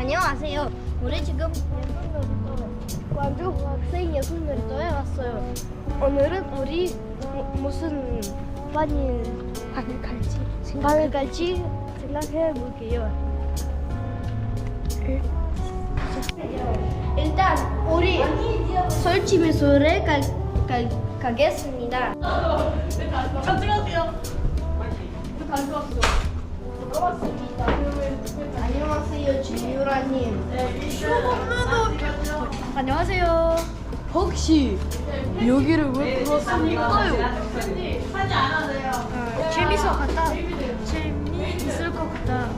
안녕하세요. 우리 지금 광주 학생 예술놀이터에 왔어요. 오늘은 우리 무- 무슨 반이 방을 갈지 방을 갈지 생각해 볼게요. 일단 우리 설치미술에 가, 가, 가겠습니다. 안녕하세요, 진유라님. 안녕하세요. 혹시 여기를 왜 불렀을까요? 재밌어 같다. 재미있을 것 같다.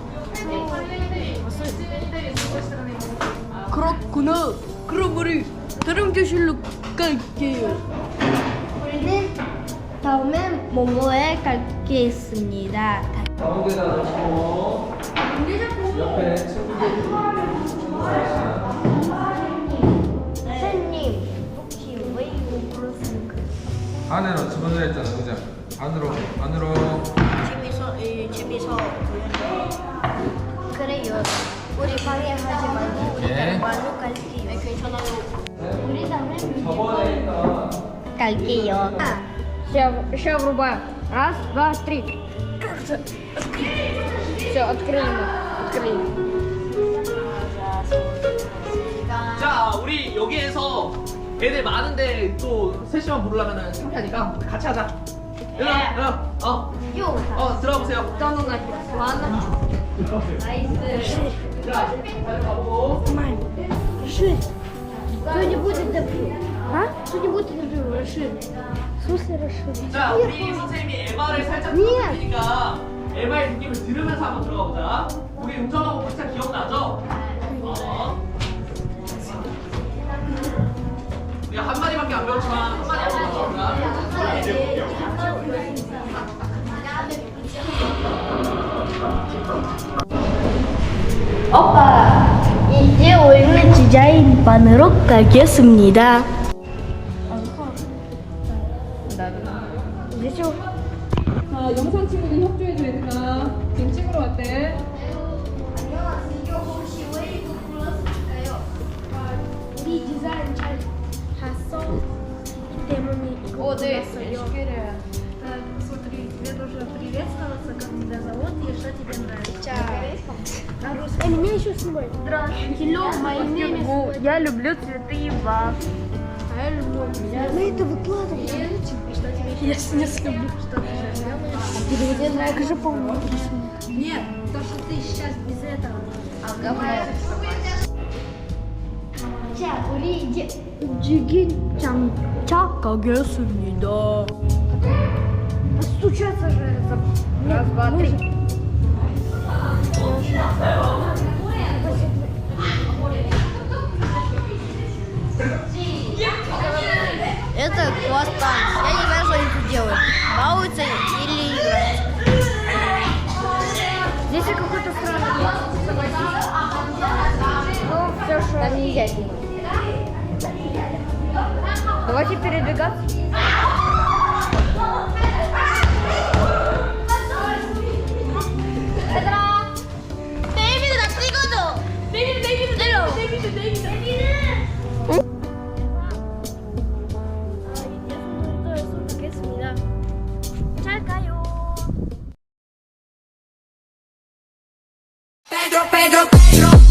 그렇구나. 그럼 우리 다른 교실로 갈게요. 우리는 다음에 모모에 가겠습니다. 가운데다 놓고 옆에 친구들 선생님 혹시 왜 이거 부르십니까? 안으로 집어넣어야 했잖아 그죠? 안으로 안으로 집에서 이 집에서 그래요 우리 방해하지 말고 우리 네. 말로 갈게요 네, 괜찮아요 우리 저번에 있던 갈게요 아, 샤브루바 라스 바트리 Все, открыли мы. Открыли. 자, 우리 여기에서 애들 많은데 또 셋이만 부르려면 창피하니까 같이 하자. 일로, 일로, 어, 요. 어, 들어가 보세요. 나이스. 자, 다들 가보고. Ши. Кто не будет добрый? А? Кто не будет 소스를 쓰고 자, 우리 선생님이 에바를 살짝 풀어드리니까 에바의 느낌을 들으면서 한번 들어가보자. 우리 음정하고 박자 기억나죠? 어. 우리가 한 마디밖에 안 배웠지만 한 마디 한번 맞춰볼까? 오빠 이제 오늘 디자인 반으로 가겠습니다. 영상 친구들 협조해줘, 얘들아. 지금 찍으러 왔대. 안녕하세요. 혹시 왜 이거 불렀을까요? 우리 디자인 잘 했었기 때문에 이거 불렀어요. Смотри, тебе нужно приветствоваться, как тебя зовут и что тебе нравится. На русском. Эй, меня еще снимать. Здравствуйте. Hello, my name is... Я люблю цветы и вас. А я люблю. Мы это выкладываем. И что тебе еще? Я сейчас люблю. Что ты сейчас делаешь? Тебе нравится же по-моему. Нет, то, что ты сейчас без этого. 자, 우리 이제 움직인 장차 가겠습니다. стучаться же. Раз, два, три. Это класс танц. делают? Балуются или играют? Здесь какой-то странный Ну, все, что... Там нельзя Давайте передвигаться. Та-дам! Дэвид, ты готов? Дэвид, Дэвид, Дэвид, Дэвид, Дэвид. Negro, negro.